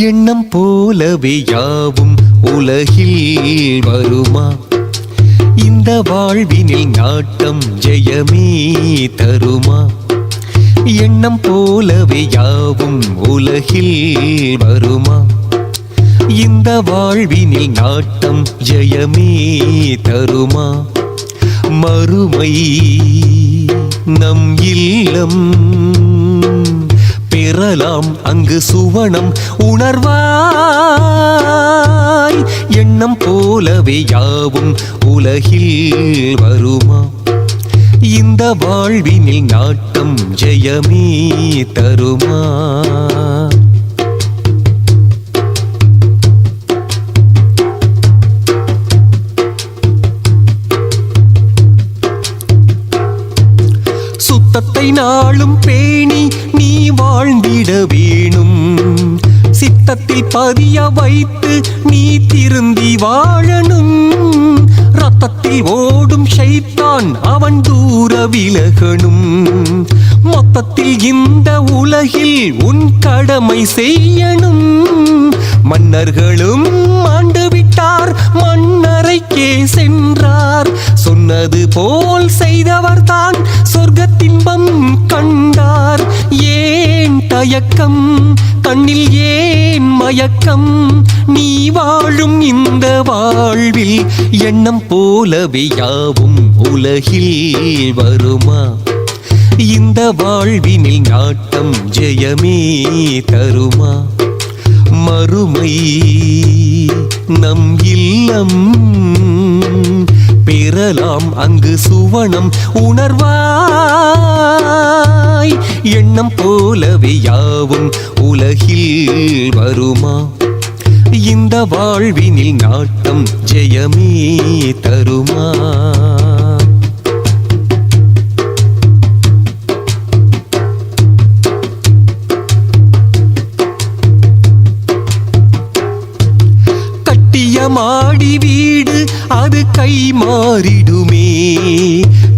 எண்ணம் போலவே யாவும் உலகில் வருமா? இந்த வாழ்வினில் நாட்டம் ஜெயமே தருமா? எண்ணம் போலவே யாவும் உலகில் வருமா? இந்த வாழ்வினில் நாட்டம் ஜெயமே தருமா? மறுமை நம் இல்லம் பெறலாம் அங்கு சுவனம் உணர்வாய். எண்ணம் போலவே யாவும் உலகில் வருமா? இந்த வாழ்வினில் நாட்டம் ஜெயமே தருமா? சுத்தத்தை நாளும் பேணி நீ வாழ்ந்திட வேணும். சித்தத்தில் பதிய வைத்து நீ திருந்தி வாழணும். ரத்தத்தில் ஓடும் ஷைத்தான் அவன் தூர விலகணும். மொத்தத்தில் இந்த உலகில் உன் கடமை செய்யணும். மன்னர்களும் ஆண்டு விட்டார் மன்னரைக்கே சென்றார். சொன்னது போல் செய்தவர் தான் சொர்க்கத்தின்பம் கண்டார். ஏன் தயக்கம்? கண்ணில் ஏன் மயக்கம்? நீ வாழும் இந்த வாழ்வில் எண்ணம் போலவே யாவும் உலகில் வருமா? இந்த வாழ்வினில் நாட்டம் ஜெயமே தருமா? மறுமை நம் இல்லம் பெறலாம் அங்கு சுவனம் உணர்வாய். எண்ணம் போலவே யாவும் உலகில் வருமா? இந்த வாழ்வினில் நாட்டம் ஜெயமே தருமா? மாடி வீடு அது கை மாறிடுமே.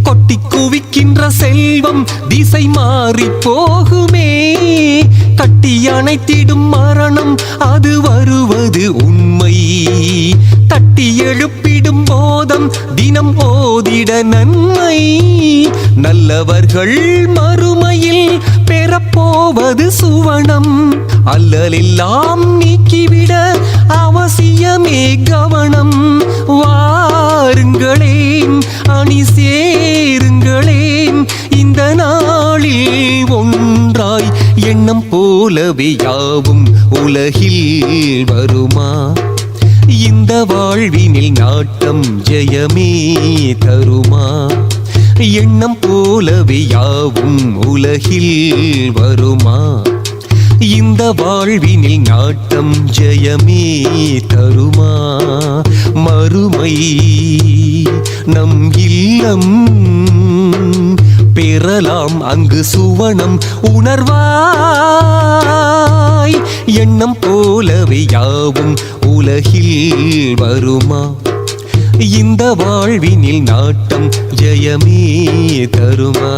கொட்டி குவிக்கின்ற செல்வம் திசை மாறி போகுமே. கட்டி அணைத்திடும் மரணம் அது வருவது உண்மை. தட்டி எழுப்பிடும் போதம் தினம் ஓதிட நன்மை. நல்லவர்கள் மறுமையில் பெறப்போவது சுவனம். அல்லலெல்லாம் நீக்கிவிட அவசியமே கவனம். வாருங்களேன் அணி சேருங்களேன். இந்த நாளில் ஒன்றாய் எண்ணம் போலவே யாவும் உலகில் வருமா? இந்த வாழ்வினில் நாட்டம் ஜெயமே தருமா? எண்ணம் போலவே யாவும் உலகில் வருமா? இந்த வாழ்வினில் நாட்டம் ஜெயமே தருமா? மறுமை நம் இல்லம் பெறலாம் அங்கு சுவனம் உணர்வாய். எண்ணம் போலவே யாவும் உலகில் வருமா? இந்த வாழ்வினில் நாட்டம் ஜெயமே தருமா?